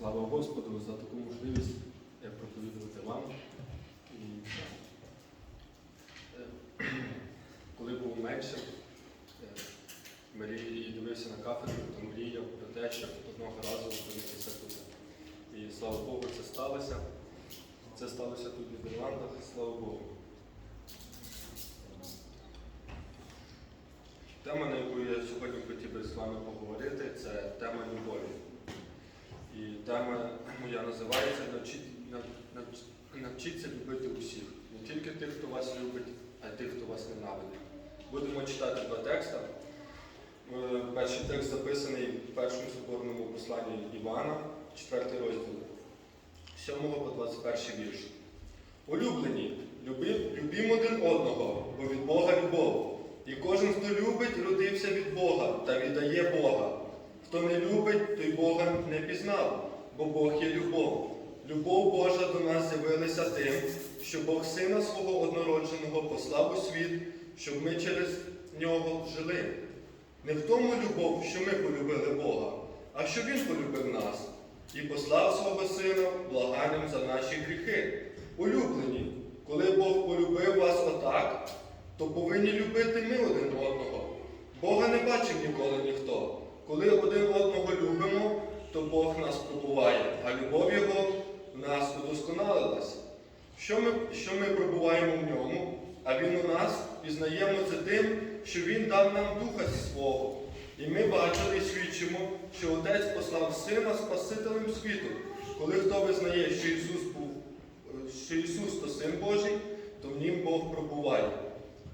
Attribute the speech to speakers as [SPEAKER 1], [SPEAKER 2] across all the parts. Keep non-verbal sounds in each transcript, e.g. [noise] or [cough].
[SPEAKER 1] Слава Господу за таку можливість проповідувати вам. І е, коли був менше, е, і дивився на кафедру, то мріяв про те, щоб одного разу опинитися тут. І слава Богу, це сталося. Це сталося тут в Нідерландах, слава Богу. Тема, на яку я сьогодні хотів би з вами поговорити, це тема любові. Тема моя називається «Навчіть- нав- нав- Навчіться любити усіх. Не тільки тих, хто вас любить, а й тих, хто вас ненавидить. Будемо читати два текста. Е, Перший текст записаний в першому соборному посланні Івана, 4 розділ, 7 по 21 вірш. Улюблені, люби- любім один одного, бо від Бога любов. І кожен, хто любить, родився від Бога та віддає Бога. Хто не любить, той Бога не пізнав, бо Бог є любов. Любов Божа до нас з'явилася тим, що Бог Сина свого однородженого послав у світ, щоб ми через нього жили. Не в тому любов, що ми полюбили Бога, а що Він полюбив нас і послав свого Сина благанням за наші гріхи. Улюблені, коли Бог полюбив вас отак, то повинні любити ми один одного. Бога не бачив ніколи ніхто. Коли один одного любимо, то Бог нас пробуває, а любов Його в нас удосконалилась. Що ми, що ми пробуваємо в ньому, а Він у нас пізнаємо це тим, що Він дав нам Духа свого. І ми бачили і свідчимо, що Отець послав Сина Спасителем світу. Коли хто визнає, що Ісус був, що Ісус то Син Божий, то в нім Бог пробуває,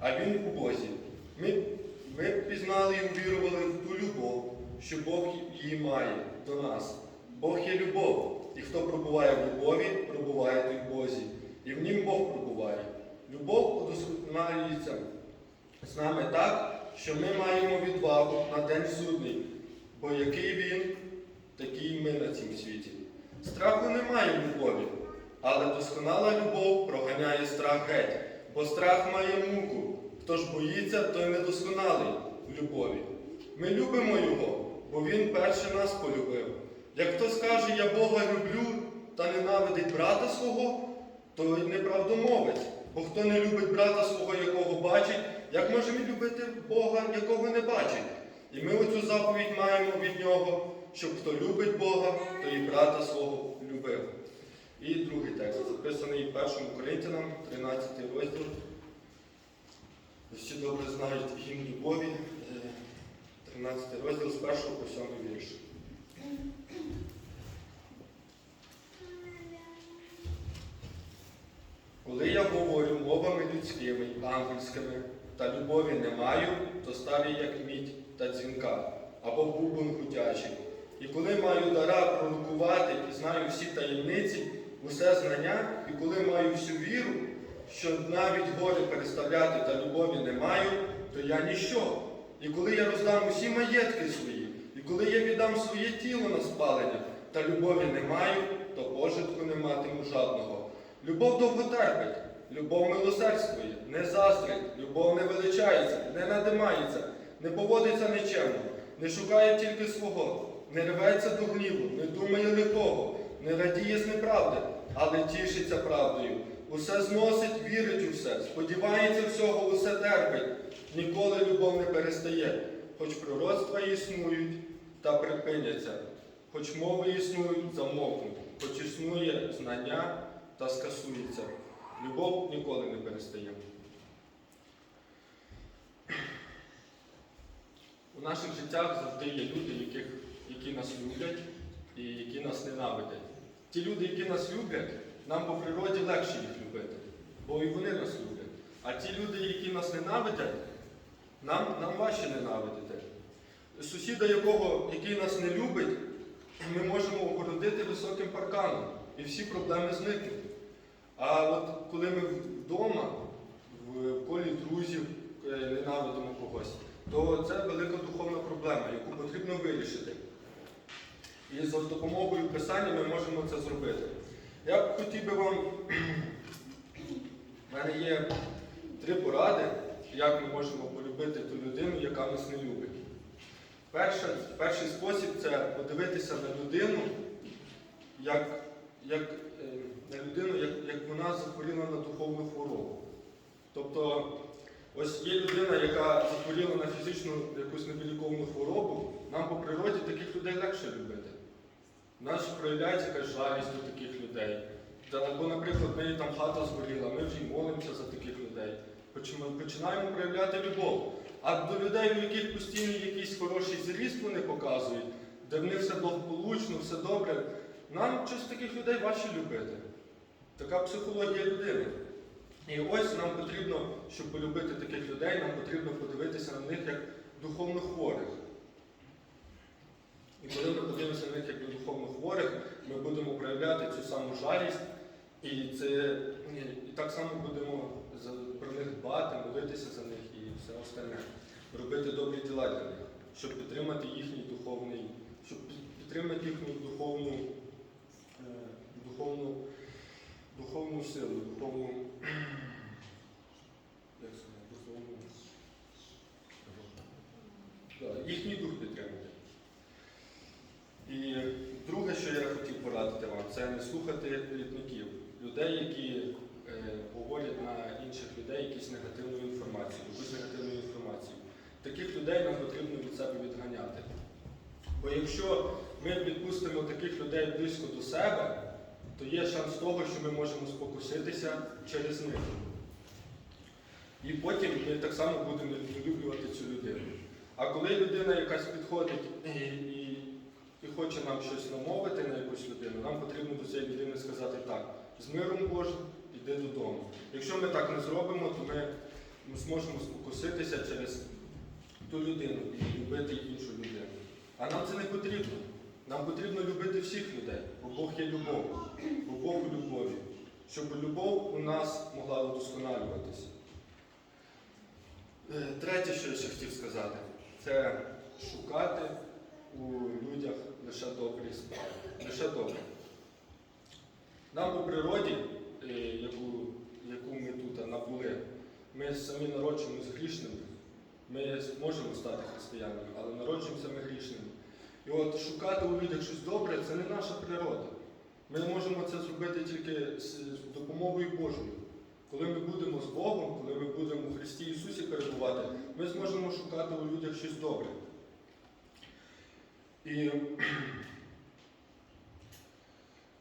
[SPEAKER 1] а Він у Бозі. Ми, ми пізнали і увірували в ту любов, що Бог її має до нас. Бог є любов, і хто пробуває в любові, пробуває той в Бозі, і в нім Бог пробуває. Любов удосконалюється з нами так, що ми маємо відвагу на день судний, бо який він, такий ми на цім світі. Страху немає в любові, але досконала любов проганяє страх геть, бо страх має муку. Хто ж боїться, той недосконалий в любові. Ми любимо Його, бо Він перше нас полюбив. Як хто скаже, я Бога люблю та ненавидить брата свого, то неправдомовець. Бо хто не любить брата свого, якого бачить, як може він любити Бога, якого не бачить? І ми оцю заповідь маємо від нього, щоб хто любить Бога, то і брата свого любив. І другий текст, записаний в першому Коринтянам, 13 розділ. Всі добре знають гімн любові, 13 розділ з 1 по 7 вірш. Коли я говорю мовами людськими ангельськими, та любові не маю, то став я як мідь та дзвінка, або бубон гудячий. І коли маю дара пророкувати і знаю всі таємниці, усе знання, і коли маю всю віру, що навіть гори переставляти та любові не маю, то я ніщо. І коли я роздам усі маєтки свої, і коли я віддам своє тіло на спалення, та любові не маю, то пожитку не матиму жадного. Любов довго терпить, любов милосердствує, не заздрить, любов не величається, не надимається, не поводиться нечемно, не шукає тільки свого, не рветься до гніву, не думає лихого, не радіє з неправди, але тішиться правдою. Усе зносить, вірить у все, сподівається всього, усе терпить. Ніколи любов не перестає, хоч пророцтва існують та припиняться, хоч мови існують, замовкнуть, хоч існує знання та скасується. Любов ніколи не перестає. У наших життях завжди є люди, яких, які нас люблять і які нас ненавидять. Ті люди, які нас люблять, нам по природі легше їх любити, бо і вони нас люблять. А ті люди, які нас ненавидять, нам, нам важче ненавидити. Сусіда, якого, який нас не любить, ми можемо огородити високим парканом, і всі проблеми зникнуть. А от коли ми вдома, в колі друзів е, ненавидимо когось, то це велика духовна проблема, яку потрібно вирішити. І за допомогою писання ми можемо це зробити. Я б хотів би вам, в мене є три поради, як ми можемо полюбити ту людину, яка нас не любить. Перше, перший спосіб це подивитися на людину як, як, е, на людину, як, як вона захворіла на духовну хворобу. Тобто, ось є людина, яка захворіла на фізичну якусь невиліковну хворобу, нам по природі таких людей легше любити. У нас проявляється якась жалість до таких людей. Та, Бо, наприклад, неї там хата згоріла, ми вже молимося за таких людей. Починаємо проявляти любов. А до людей, у яких постійно якийсь хороший зріст вони показують, де в них все благополучно, все добре, нам щось таких людей важче любити. Така психологія людини. І ось нам потрібно, щоб полюбити таких людей, нам потрібно подивитися на них як духовно хворих. І коли ми подивимося на них як на духовно хворих, ми будемо проявляти цю саму жалість, і, це, і так само будемо за, про них дбати, молитися за них і все остальне. Робити добрі діла для них, щоб підтримати їхній духовний, щоб підтримати їхню духовну, е, духовну, духовну силу, духовну, як сказати, духовну, да, їхній дух підтримати. І друге, що я хотів порадити вам, це не слухати літників, людей, які е, говорять на інших людей якусь негативну інформацію, якусь негативну інформацію. Таких людей нам потрібно від себе відганяти. Бо якщо ми підпустимо таких людей близько до себе, то є шанс того, що ми можемо спокуситися через них. І потім ми так само будемо недолюблювати цю людину. А коли людина якась підходить і, і, і хоче нам щось намовити на якусь людину, нам потрібно до цієї людини сказати так, з миром Божим іди додому. Якщо ми так не зробимо, то ми, ми зможемо спокуситися через ту людину і любити іншу людину. А нам це не потрібно. Нам потрібно любити всіх людей, бо Бог є любов, бо Бог у любові, щоб любов у нас могла удосконалюватися. Е, Третє, що я ще хотів сказати, це шукати у людях лише добрі справи. Лише добре. Нам по природі, е, яку, яку ми тут набули, ми самі народжуємося грішними. Ми можемо стати християнами, але народжуємося ми грішними. І от шукати у людях щось добре це не наша природа. Ми можемо це зробити тільки з допомогою Божою. Коли ми будемо з Богом, коли ми будемо у Христі Ісусі перебувати, ми зможемо шукати у людях щось добре. І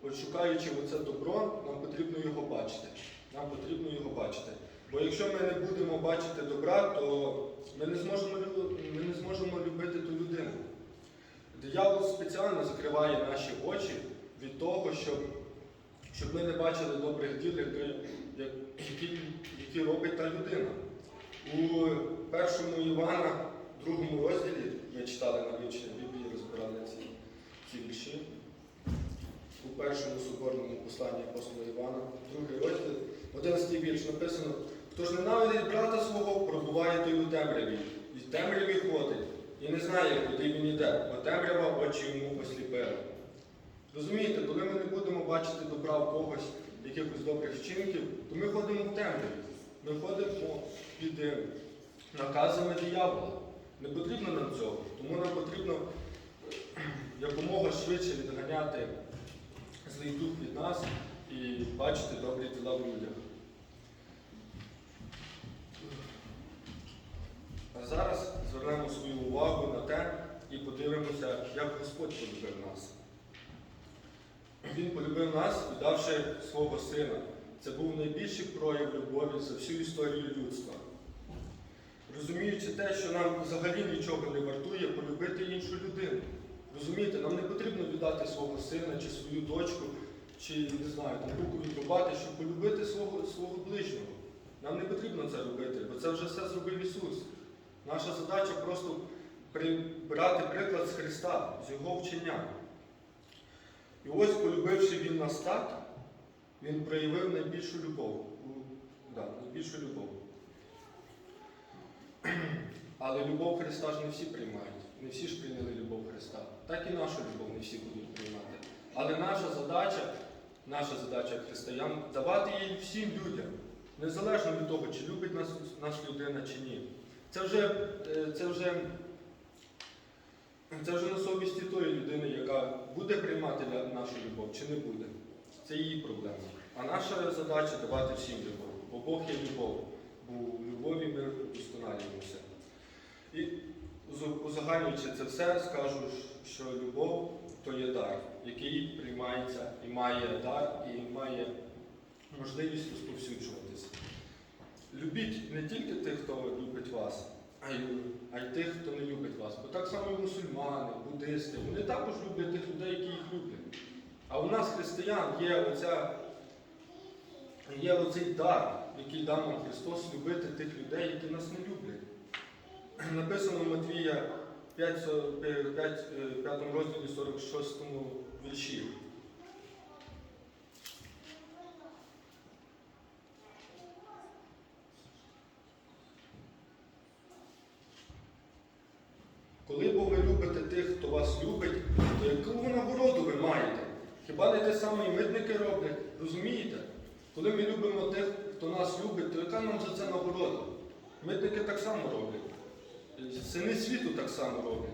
[SPEAKER 1] от шукаючи оце добро, нам потрібно його бачити. Нам потрібно його бачити. Бо якщо ми не будемо бачити добра, то ми не зможемо, ми не зможемо любити ту людину. Диявол спеціально закриває наші очі від того, щоб, щоб ми не бачили добрих діл, які, які, робить та людина. У першому Івана, другому розділі, ми читали на вивченні Біблії, розбирали ці, ці вірші. Першому соборному посланні апостола Івана, другий розділ, 11 вірш написано, хто ж ненавидить брата свого, пробуває той у темряві, і в темряві ходить, і не знає, куди він іде, бо темрява очі йому осліпила. Розумієте, коли ми не будемо бачити добра в когось, якихось добрих вчинків, то ми ходимо в темряві. Ми ходимо під е, наказами диявола. Не потрібно нам цього, тому нам потрібно е, [clears throat] якомога швидше відганяти злий від нас і бачити добрі діла в людях. А зараз звернемо свою увагу на те і подивимося, як Господь полюбив нас. Він полюбив нас, віддавши свого сина. Це був найбільший прояв любові за всю історію людства. Розуміючи те, що нам взагалі нічого не вартує полюбити іншу людину. Розумієте, нам не потрібно віддати свого сина чи свою дочку, чи не знаю, там руку відрубати, щоб полюбити свого, свого ближнього. Нам не потрібно це робити, бо це вже все зробив Ісус. Наша задача просто при- брати приклад з Христа, з Його вчення. І ось, полюбивши Він нас так, Він проявив найбільшу любов. Да, найбільшу любов. [clears throat] Але любов Христа ж не всі приймають. Не всі ж прийняли любов Христа. Так і нашу любов не всі будуть приймати. Але наша задача, наша задача християн давати її всім людям, незалежно від того, чи любить нас, нас людина чи ні. Це вже, е, це вже, це вже на совісті тої людини, яка буде приймати нашу любов чи не буде. Це її проблема. А наша задача давати всім любов. Бо Бог є любов. Бо в любові ми узу- узагальнюючи це все, скажу, що любов то є дар, який приймається і має дар, і має можливість розповсюджуватися. Любіть не тільки тих, хто любить вас, а й, тих, хто не любить вас. Бо так само і мусульмани, буддисти, вони також люблять тих людей, які їх люблять. А у нас, християн, є оця, є оцей дар, який дав нам Христос, любити тих людей, які нас не люблять. Написано в Матвія 5, 5, 5 розділі 46 вірші. Коли бо ви любите тих, хто вас любить, то яку нагороду ви маєте? Хіба не те саме і митники роблять? Розумієте? Коли ми любимо тих, хто нас любить, то яка нам за це нагорода? Митники так само роблять. Сини світу так само роблять.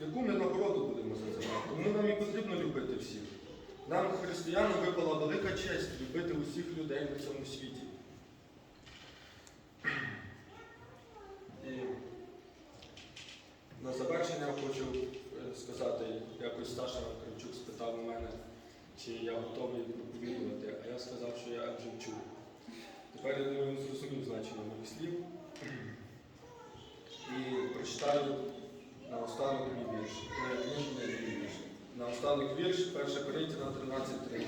[SPEAKER 1] Яку ми нагороду будемо за це мати? Тому нам і потрібно любити всіх. Нам, християнам, випала велика честь любити усіх людей на цьому світі. І на завершення хочу е, сказати, якось Саша Кравчук спитав у мене, чи я готовий проповідувати, а я сказав, що я вже вчу. Тепер я думаю, зрозумів значення моїх слів. І прочитаю на останок мій вірш. Мій вірш. На останок вірш 1 Коринтіна 13.13.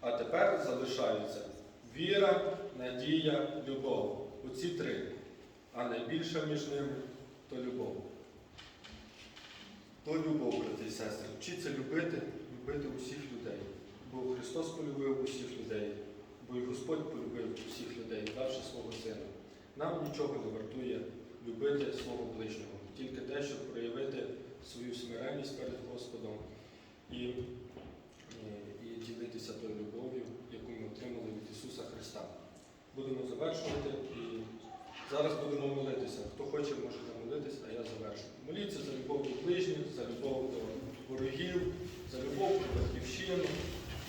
[SPEAKER 1] А тепер залишаються віра, надія, любов. Оці три. А найбільша між ними то любов. То любов, брати і сестри. Вчіться любити, любити усіх людей. Бо Христос полюбив усіх людей, бо і Господь полюбив усіх людей, давши свого Сина. Нам нічого не вартує любити свого ближнього, тільки те, щоб проявити свою смиренність перед Господом і, і, і ділитися тою любов'ю, яку ми отримали від Ісуса Христа. Будемо завершувати і зараз будемо молитися. Хто хоче, можете молитися, а я завершу. Моліться за любов до ближніх, за любов до ворогів, за любов до батьківщину